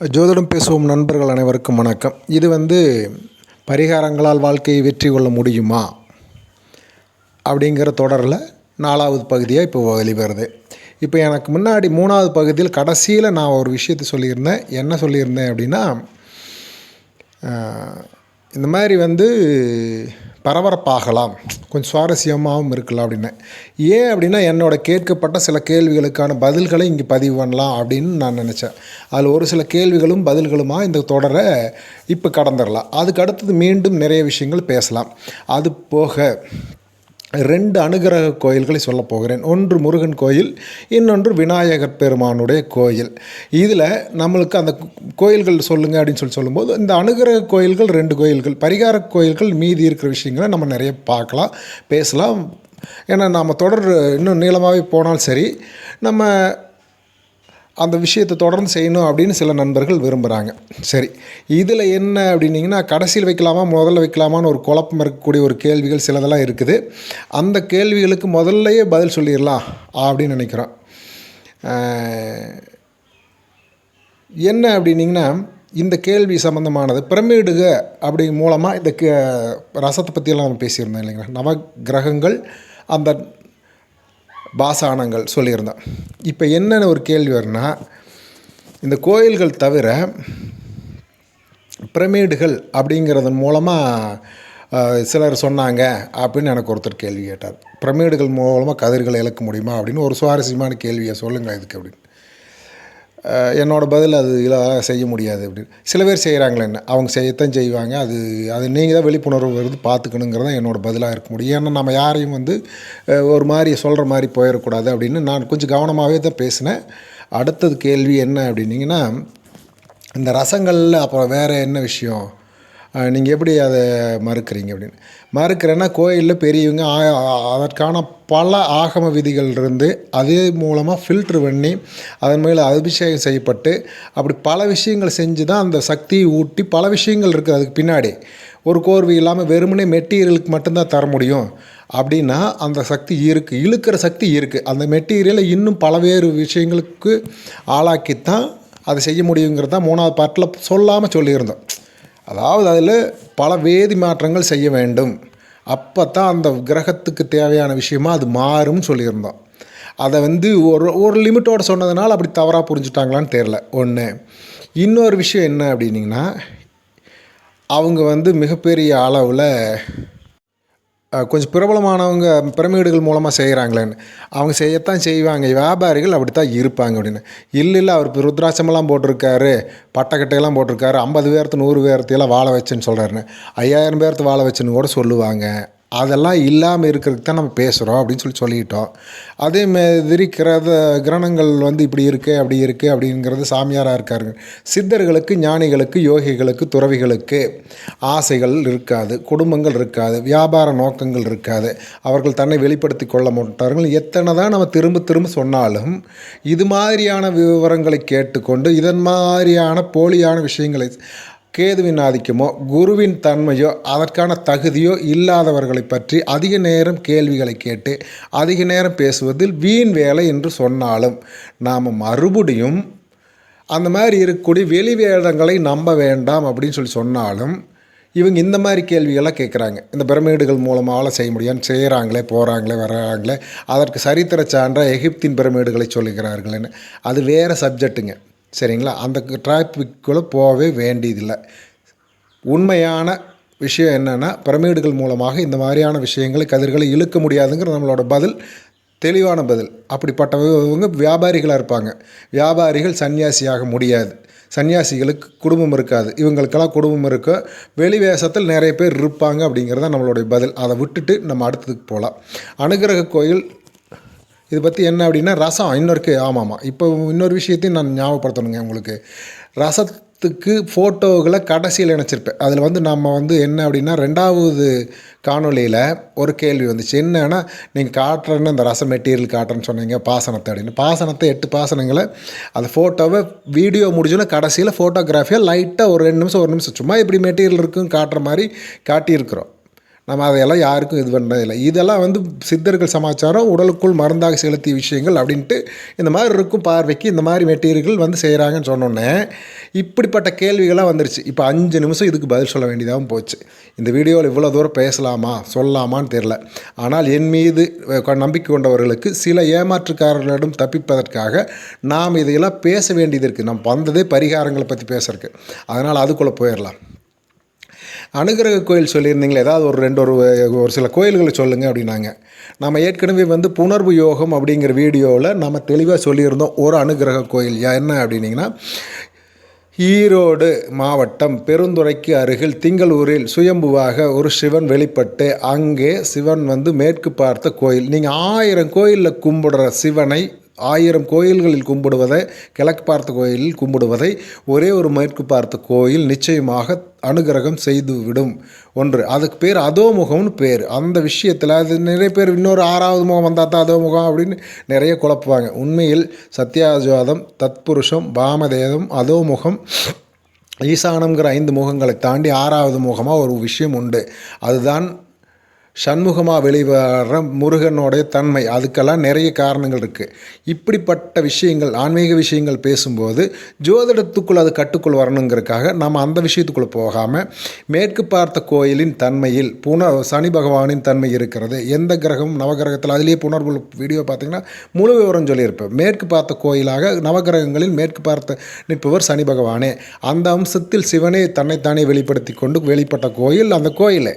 ஜோதிடம் பேசுவோம் நண்பர்கள் அனைவருக்கும் வணக்கம். இது வந்து பரிகாரங்களால் வாழ்க்கையை வெற்றி கொள்ள முடியுமா? அப்படிங்கிற தொடரில் நாலாவது பகுதியாக இப்போ வெளிவருது. இப்போ எனக்கு முன்னாடி மூணாவது பகுதியில் கடைசியில் நான் ஒரு விஷயத்தை சொல்லியிருந்தேன். என்ன சொல்லியிருந்தேன் அப்படின்னா இந்த மாதிரி வந்து பரபரப்பாகலாம். கொஞ்சம் சுவாரஸ்யமாகவும் இருக்கலாம் அப்படின்னு. ஏன் அப்படின்னா என்னோட கேட்கப்பட்ட சில கேள்விகளுக்கான பதில்களை இங்கே பதிவு பண்ணலாம் அப்படின்னு நான் நினச்சேன். அதில் ஒரு சில கேள்விகளும் பதில்களுமா இந்த தொடரை இப்போ கடந்துடலாம் அதுக்கு அடுத்தது மீண்டும் நிறைய விஷயங்கள் பேசலாம். அது போக ரெண்டு அனுகிரக கோயில்களை சொல்ல போகிறேன். ஒன்று முருகன் கோயில் இன்னொன்று விநாயகர் பெருமானுடைய கோயில். இதில் நம்மளுக்கு அந்த கோயில்கள் சொல்லுங்கள் அப்படின்னு சொல்லி சொல்லும்போது இந்த அனுகிரக கோயில்கள் ரெண்டு கோயில்கள் பரிகார கோயில்கள் மீதி இருக்கிற விஷயங்களை நம்ம நிறைய பார்க்கலாம் பேசலாம். ஏன்னா நாம் தொடர் இன்னும் நீளமாகவே போனாலும் சரி நம்ம அந்த விஷயத்தை தொடர்ந்து செய்யணும் அப்படின்னு சில நண்பர்கள் விரும்புகிறாங்க சரி இதில் என்ன அப்படின்னிங்கன்னா கடைசியில் வைக்கலாமா முதல்ல வைக்கலாமான்னு ஒரு குழப்பம் இருக்கக்கூடிய ஒரு கேள்விகள் சிலதெல்லாம் இருக்குது. அந்த கேள்விகளுக்கு முதல்லையே பதில் சொல்லிடலாம் அப்படின்னு நினைக்கிறோம். என்ன அப்படின்னீங்கன்னா இந்த கேள்வி சம்மந்தமானது பிரமிடுக அப்படி மூலமாக இந்த கே ரசத்தை பற்றியெல்லாம் நம்ம பேசியிருந்தோம் இல்லைங்களா? நவ கிரகங்கள் அந்த பாசானங்கள் சொல்லியிருந்தோம் இப்போ என்னென்ன ஒரு கேள்வி வரும்னா இந்த கோயில்கள் தவிர பிரமிடுகள் அப்படிங்கிறதன் மூலமாக சிலர் சொன்னாங்க அப்படின்னு எனக்கு ஒருத்தர் கேள்வி கேட்டார். பிரமிடுகள் மூலமாக கதிர்களை இழக்க முடியுமா அப்படின்னு ஒரு சுவாரஸ்யமான கேள்வியை சொல்லுங்கள் இதுக்கு அப்படின்னு. என்னோடய என்னோட பதில் அது இதெல்லாம் செய்ய முடியாது அப்படின்னு சில பேர் செய்கிறாங்களே என்ன அவங்க செய்யத்தான் செய்வாங்க. அது அது நீங்கள் தான் விழிப்புணர்வு வருது பார்த்துக்கணுங்கிறது தான் என்னோடய பதிலாக இருக்க முடியும். ஏன்னா நம்ம யாரையும் வந்து ஒரு மாதிரி சொல்கிற மாதிரி போயிடக்கூடாது அப்படின்னு நான் கொஞ்சம் கவனமாகவே தான் பேசினேன். அடுத்தது கேள்வி என்ன அப்படின்னீங்கன்னா இந்த ரசங்களில் அப்புறம் வேறு என்ன விஷயம்? நீங்கள் எப்படி அதை மறுக்கிறீங்க அப்படின்னு? மறுக்கிறேன்னா கோயிலில் பெரியவங்க அதற்கான பல ஆகம விதிகள் இருந்து அதே மூலமாக ஃபில்ட்ரு பண்ணி அதன் மேலே அபிஷேகம் செய்யப்பட்டு அப்படி பல விஷயங்கள் செஞ்சு தான் அந்த சக்தியை ஊட்டி பல விஷயங்கள் இருக்குது அதுக்கு பின்னாடி. ஒரு கோர்வை இல்லாமல் வெறுமனே மெட்டீரியலுக்கு மட்டும்தான் தர முடியும். அப்படின்னா அந்த சக்தி இருக்குது இழுக்கிற சக்தி இருக்குது அந்த மெட்டீரியலை இன்னும் பலவேறு விஷயங்களுக்கு ஆளாக்கித்தான் அதை செய்ய முடியுங்கிறது தான் மூணாவது பாட்டில் சொல்லாமல் சொல்லியிருந்தோம். அதாவது அதில் பல வேதி மாற்றங்கள் செய்ய வேண்டும். அப்போ தான் அந்த கிரகத்துக்கு தேவையான விஷயமா அது மாறும்னு சொல்லியிருந்தோம். அதை வந்து ஒரு ஒரு லிமிட்டோடு சொன்னதுனால அப்படி தவறாக புரிஞ்சுட்டாங்களான்னு தெரில ஒன்று இன்னொரு விஷயம் என்ன அப்படின்னிங்கன்னா அவங்க வந்து மிகப்பெரிய அளவில் கொஞ்சம் பிரபலமானவங்க பிரமிடுகள் மூலமாக செய்கிறாங்களேன்னு அவங்க செய்யத்தான் செய்வாங்க. வியாபாரிகள் அப்படி தான் இருப்பாங்க அப்படின்னு. இல்லை இல்லை அவர் ருத்ராட்சமெல்லாம் போட்டிருக்காரு பட்டக்கட்டையெல்லாம் போட்டிருக்காரு ஐம்பது பேர்த்து நூறு பேர்த்தையெல்லாம் வாழ வச்சுன்னு சொல்கிறாருன்னு ஐயாயிரம் பேர்த்து வாழ வச்சுன்னு கூட சொல்லுவாங்க. அதெல்லாம் இல்லாமல் இருக்கிறதுக்கு தான் நம்ம பேசுகிறோம் அப்படின்னு சொல்லி சொல்லிட்டோம். அதே மாதிரி கிரத கிரணங்கள் வந்து இப்படி இருக்குது அப்படி இருக்குது அப்படிங்கிறது சாமியாராக இருக்காருங்க. சித்தர்களுக்கு ஞானிகளுக்கு யோகிகளுக்கு துறவிகளுக்கு ஆசைகள் இருக்காது குடும்பங்கள் இருக்காது வியாபார நோக்கங்கள் இருக்காது. அவர்கள் தன்னை வெளிப்படுத்தி கொள்ள மாட்டார்கள். எத்தனை தான் நம்ம திரும்ப திரும்ப சொன்னாலும் இது மாதிரியான விவரங்களை கேட்டுக்கொண்டு இதன் மாதிரியான போலியான விஷயங்களை கேதுவின் ஆதிக்கமோ குருவின் தன்மையோ அதற்கான தகுதியோ இல்லாதவர்களை பற்றி அதிக நேரம் கேள்விகளை கேட்டு அதிக நேரம் பேசுவதில் வீண் வேலை என்று சொன்னாலும் நாம் மறுபடியும் அந்த மாதிரி இருக்கக்கூடிய வெளி வேடங்களை நம்ப வேண்டாம் அப்படின்னு சொல்லி சொன்னாலும் இவங்க இந்த மாதிரி கேள்விகளாக கேட்குறாங்க. இந்த பிரமிடுகள் மூலமாக செய்ய முடியான்னு செய்கிறாங்களே போகிறாங்களே வர்றாங்களே அதற்கு சரித்திர சான்றாக எகிப்தின் பிரமிடுகளை சொல்லுகிறார்களேன்னு. அது வேறு சப்ஜெக்ட்டுங்க சரிங்களா? அந்த டிராஃபிக்குள்ளே போகவே வேண்டியதில்லை. உண்மையான விஷயம் என்னென்னா பிரமிடுகள் மூலமாக இந்த மாதிரியான விஷயங்களை கதிர்களை இழுக்க முடியாதுங்கிற நம்மளோட பதில் தெளிவான பதில். அப்படிப்பட்டவங்க வியாபாரிகளாக இருப்பாங்க. வியாபாரிகள் சன்னியாசியாக முடியாது. சன்னியாசிகளுக்கு குடும்பம் இருக்காது. இவங்களுக்கெல்லாம் குடும்பம் இருக்க வெளி வேஷத்தில் நிறைய பேர் இருப்பாங்க அப்படிங்கிறது தான் நம்மளுடைய பதில். அதை விட்டுட்டு நம்ம அடுத்ததுக்கு போகலாம். அனுகிரக கோயில் இது பற்றி என்ன அப்படின்னா ரசம் இன்னொருக்கு ஆமாம். ஆமாம் இப்போ இன்னொரு விஷயத்தையும் நான் ஞாபகப்படுத்தணுங்க உங்களுக்கு. ரசத்துக்கு ஃபோட்டோகளை கடைசியில் இணைச்சிருப்பேன் அதில் வந்து நம்ம வந்து என்ன அப்படின்னா ரெண்டாவது காணொளியில் ஒரு கேள்வி வந்துச்சு. என்னென்னா நீங்கள் காட்டுறேன்னு அந்த ரசம் மெட்டீரியல் காட்டுறேன்னு சொன்னீங்க பாசனத்தை அப்படின்னு. பாசனத்தை எட்டு பாசனங்களை அந்த ஃபோட்டோவை வீடியோ முடிஞ்சோன்னா கடைசியில் ஃபோட்டோகிராஃபியாக லைட்டாக ஒரு ரெண்டு நிமிஷம் ஒரு நிமிஷம் சும்மா இப்படி மெட்டீரியல் இருக்குன்னு காட்டுற மாதிரி காட்டியிருக்கிறோம். நம்ம அதையெல்லாம் யாருக்கும் இது பண்ணுறதில்லை இதெல்லாம் வந்து சித்தர்கள் சமாச்சாரம் உடலுக்குள் மருந்தாக செலுத்திய விஷயங்கள் அப்படின்ட்டு இந்த மாதிரி இருக்கும் பார்வைக்கு இந்த மாதிரி மெட்டீரியல்கள் வந்து செய்கிறாங்கன்னு சொன்னோன்னே இப்படிப்பட்ட கேள்விகளாக வந்துருச்சு. இப்போ அஞ்சு நிமிஷம் இதுக்கு பதில் சொல்ல வேண்டியதாகவும் போச்சு. இந்த வீடியோவில் இவ்வளோ தூரம் பேசலாமா சொல்லலாமான்னு தெரில ஆனால் என் மீது நம்பிக்கை கொண்டவர்களுக்கு சில ஏமாற்றுக்காரர்களிடம் தப்பிப்பதற்காக நாம் இதையெல்லாம் பேச வேண்டியது இருக்குது நம்ம வந்ததே பரிகாரங்களை பற்றி பேசுறதுக்கு. அதனால் அதுக்குள்ளே போயிடலாம். அனுகிரக கோயில் சொல்லியிருந்தீங்களே ஏதாவது ஒரு ரெண்டு ஒரு ஒரு சில கோயில்களை சொல்லுங்கள் அப்படின்னாங்க. நம்ம ஏற்கனவே வந்து புணர்வு யோகம் அப்படிங்கிற வீடியோவில் நம்ம தெளிவாக சொல்லியிருந்தோம் ஒரு அனுகிரக கோயில். என்ன அப்படின்னிங்கன்னா ஈரோடு மாவட்டம் பெருந்துறைக்கு அருகில் திங்களூரில் சுயம்புவாக ஒரு சிவன் வெளிப்பட்டு அங்கே சிவன் வந்து மேற்கு பார்த்த கோயில். நீங்கள் ஆயிரம் கோயிலில் கும்பிடுற சிவனை ஆயிரம் கோயில்களில் கும்பிடுவதை கிழக்கு பார்த்த கோயிலில் கும்பிடுவதை ஒரே ஒரு மேற்கு பார்த்த கோயில் நிச்சயமாக அனுகிரகம் செய்து விடும் ஒன்று அதுக்கு பேர் அதோமுகம்னு பேர். அந்த விஷயத்தில் அது நிறைய பேர் இன்னொரு ஆறாவது முகம் வந்தால் தான் அதோமுகம் அப்படின்னு நிறைய குழப்புவாங்க. உண்மையில் சத்யாஜாதம் தத்புருஷம் பாமதேதம் அதோமுகம் ஈசானம்ங்கிற ஐந்து முகங்களை தாண்டி ஆறாவது முகமாக ஒரு விஷயம் உண்டு. அதுதான் சண்முகமாக வெளிவர முருகனுடைய தன்மை. அதுக்கெல்லாம் நிறைய காரணங்கள் இருக்குது இப்படிப்பட்ட விஷயங்கள் ஆன்மீக விஷயங்கள் பேசும்போது ஜோதிடத்துக்குள் அது கட்டுக்குள் வரணுங்கிறதுக்காக நம்ம அந்த விஷயத்துக்குள்ளே போகாமல் மேற்கு பார்த்த கோயிலின் தன்மையில் புன சனி பகவானின் தன்மை இருக்கிறது. எந்த கிரகம் நவகிரகத்தில் அதுலேயே புனர்வு வீடியோ பார்த்தீங்கன்னா முழு விவரம் சொல்லியிருப்பேன். மேற்கு பார்த்த கோயிலாக நவகிரகங்களில் மேற்கு பார்த்த நிற்பவர் சனி பகவானே. அந்த அம்சத்தில் சிவனே தன்னைத்தானே வெளிப்படுத்தி கொண்டு வெளிப்பட்ட கோயில் அந்த கோயிலே.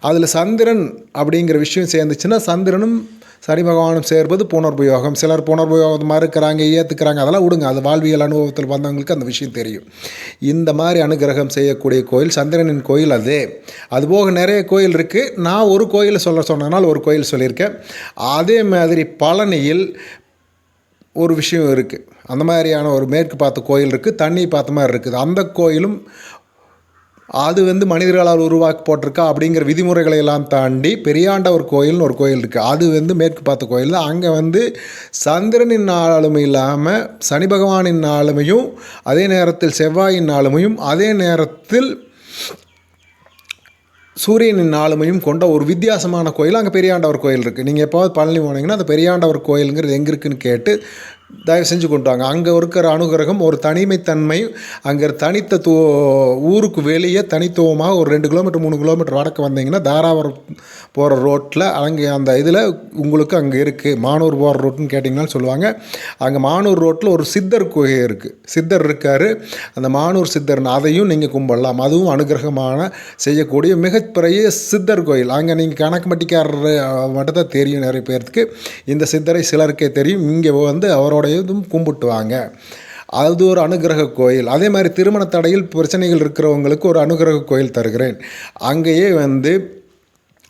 அதில் சந்திரன் அப்படிங்கிற விஷயம் சேர்ந்துச்சுன்னா சந்திரனும் சனி பகவானும் சேர்வது புனர்பயோகம். சிலர் புனர்பயோகம் மறுக்கிறாங்க ஏற்றுக்கிறாங்க அதெல்லாம் விடுங்க. அது வாழ்வியல் அனுபவத்தில் வந்தவங்களுக்கு அந்த விஷயம் தெரியும். இந்த மாதிரி அனுகிரகம் செய்யக்கூடிய கோயில் சந்திரனின் கோயில் அது. அதுபோக நிறைய கோயில் இருக்குது நான் ஒரு கோயில் சொல்ல சொன்னதுனால ஒரு கோயில் சொல்லியிருக்கேன். அதே மாதிரி பழனியில் ஒரு விஷயம் இருக்குது அந்த மாதிரியான ஒரு மேற்கு பார்த்த கோயில் இருக்குது தண்ணி பார்த்த மாதிரி இருக்குது. அந்த கோயிலும் அது வந்து மனிதர்களால் உருவாக்கி போட்டிருக்கா அப்படிங்கிற விதிமுறைகளை எல்லாம் தாண்டி பெரியாண்டவர் கோயில்னு ஒரு கோயில் இருக்குது அது வந்து மேற்கு பார்த்த கோயில். தான் அங்கே வந்து சந்திரனின் ஆளுமை இல்லாமல் சனி பகவானின் ஆளுமையும் அதே நேரத்தில் செவ்வாயின் ஆளுமையும் அதே நேரத்தில் சூரியனின் ஆளுமையும் கொண்ட ஒரு வித்தியாசமான கோயில். அங்கே பெரியாண்டவர் கோயில் இருக்குது நீங்கள் எப்போது பழனி போனீங்கன்னா அந்த பெரியாண்டவர் கோயிலுங்கிறது எங்கே இருக்குன்னு கேட்டு தயவு செஞ்சு கொண்டு வாங்க அங்கே இருக்கிற அனுகிரகம் ஒரு தனிமைத்தன்மை அங்கே தனித்த தூ ஊருக்கு வெளியே தனித்துவமாக ஒரு ரெண்டு கிலோமீட்டர் மூணு கிலோமீட்டர் வடக்கு வந்தீங்கன்னா தாராவரம் போகிற ரோட்டில் அங்கே அந்த இதில் உங்களுக்கு அங்கே இருக்குது மானூர் போகிற ரோட்டுன்னு கேட்டிங்கனாலும் சொல்லுவாங்க. அங்கே மானூர் ரோட்டில் ஒரு சித்தர் கோயில் இருக்குது சித்தர் இருக்கார். அந்த மானூர் சித்தர்னு அதையும் நீங்கள் கும்பிடலாம். அதுவும் அனுகிரகமான செய்யக்கூடிய மிகப்பெரிய சித்தர் கோயில். அங்கே நீங்கள் கணக்கு மட்டிக்காரர் மட்டும் தான் தெரியும் நிறைய பேர்த்துக்கு. இந்த சித்தரை சிலருக்கே தெரியும். இங்கே வந்து அவரோட இதுவும் கும்பிட்டுவாங்க. அது ஒரு அனுகிரக கோயில். அதே மாதிரி திருமண தடையில் பிரச்சனைகள் இருக்கிறவங்களுக்கு ஒரு அனுகிரக கோயில் தருகிறேன். அங்கேயே வந்து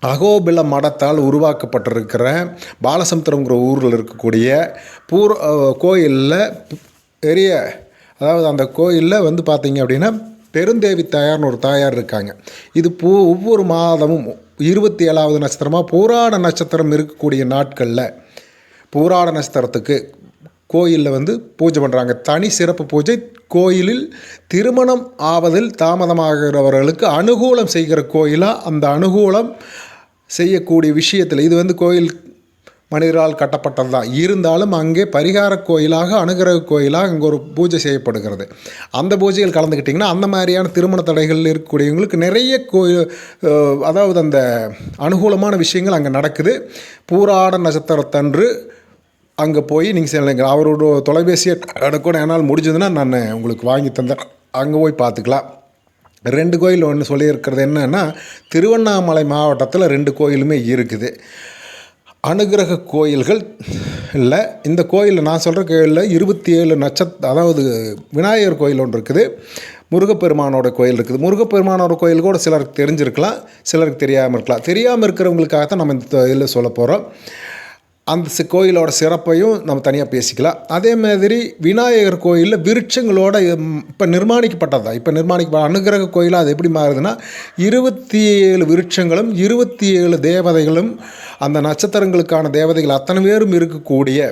அகோபில மடத்தால் உருவாக்கப்பட்டிருக்கிற பாலசமுத்திரங்கிற ஊரில் இருக்கக்கூடிய பூர் கோயிலில் பெரிய அதாவது அந்த கோயிலில் வந்து பார்த்தீங்க அப்படின்னா பெருந்தேவி தாயார்னு ஒரு தாயார் இருக்காங்க. இது பூ ஒவ்வொரு மாதமும் இருபத்தி ஏழாவது நட்சத்திரமாக பூராட நட்சத்திரம் இருக்கக்கூடிய நாட்களில். பூராட நட்சத்திரத்துக்கு கோயிலில் வந்து பூஜை பண்ணுறாங்க தனி சிறப்பு பூஜை. கோயிலில் திருமணம் ஆவதில் தாமதமாகிறவர்களுக்கு அனுகூலம் செய்கிற கோயிலாக அந்த அனுகூலம் செய்யக்கூடிய விஷயத்தில் இது வந்து கோயில் மனிதரால் கட்டப்பட்டது தான் இருந்தாலும் அங்கே பரிகார கோயிலாக அனுகிரக கோயிலாக அங்கே ஒரு பூஜை செய்யப்படுகிறது. அந்த பூஜையில் கலந்துக்கிட்டிங்கன்னா அந்த மாதிரியான திருமண தடைகளில் இருக்கக்கூடியவங்களுக்கு நிறைய கோயில் அதாவது அந்த அனுகூலமான விஷயங்கள் அங்கே நடக்குது. பூராட நட்சத்திரத்தன்று அங்கே போய் நீங்கள் சில அவரோட தொலைபேசியை எடுக்கணும் என்னால் முடிஞ்சதுன்னா நான் உங்களுக்கு வாங்கி தந்தேன். அங்கே போய் பார்த்துக்கலாம். ரெண்டு கோயில் ஒன்று சொல்லியிருக்கிறது என்னன்னா திருவண்ணாமலை மாவட்டத்தில் ரெண்டு கோயிலுமே இருக்குது. அனுகிரக கோயில்கள் இல்லை. இந்த கோயிலில் நான் சொல்கிற கோயிலில் இருபத்தி ஏழு நட்சத் அதாவது விநாயகர் கோயில் ஒன்று இருக்குது. முருகப்பெருமானோட கோயில் இருக்குது. முருகப்பெருமானோட கோயில் கூட சிலருக்கு தெரிஞ்சிருக்கலாம் சிலருக்கு தெரியாமல் இருக்கலாம். தெரியாமல் இருக்கிறவங்களுக்காக தான் நம்ம இந்த இதில் சொல்ல போகிறோம் அந்த கோயிலோட சிறப்பையும் நம்ம தனியாக பேசிக்கலாம். அதே மாதிரி விநாயகர் கோயிலில் விருட்சங்களோட இப்போ நிர்மாணிக்கப்பட்டதா? இப்போ நிர்மாணிக்கப்பட அனுகிரக கோயிலாக அது எப்படி மாறுதுன்னா இருபத்தி ஏழு விருட்சங்களும் இருபத்தி ஏழு தேவதைகளும் அந்த நட்சத்திரங்களுக்கான தேவதைகள் அத்தனை பேரும் இருக்கக்கூடிய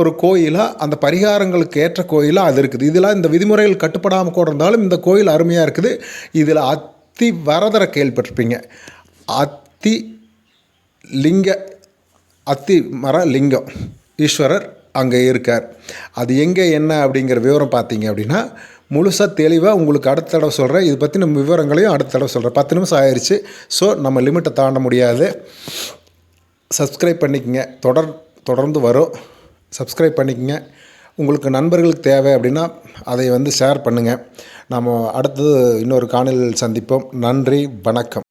ஒரு கோயிலாக அந்த பரிகாரங்களுக்கு ஏற்ற கோயிலாக அது இருக்குது. இதெல்லாம் இந்த விதிமுறைகள் கட்டுப்படாமல் கூட இருந்தாலும் இந்த கோயில் அருமையாக இருக்குது. இதில் அத்தி வரதரை கேள்விப்பட்டிருப்பீங்க. அத்தி லிங்க அத்தி மர லிங்கம் ஈஸ்வரர் அங்கே இருக்கார். அது எங்கே என்ன அப்படிங்கிற விவரம் பார்த்தீங்க அப்படின்னா முழுசாக தெளிவாக உங்களுக்கு அடுத்த தடவை சொல்கிறேன் இது நம்ம விவரங்களையும் அடுத்த தடவை சொல்கிறேன் பத்து நிமிஷம் ஆயிடுச்சு ஸோ நம்ம லிமிட்டை தாண்ட முடியாது. சப்ஸ்கிரைப் பண்ணிக்கங்க. தொடர் தொடர்ந்து வரும். சப்ஸ்கிரைப் பண்ணிக்கங்க. உங்களுக்கு நண்பர்களுக்கு தேவை அப்படின்னா அதை வந்து ஷேர் பண்ணுங்கள் நம்ம அடுத்தது இன்னொரு காணொலியில் சந்திப்போம். நன்றி வணக்கம்.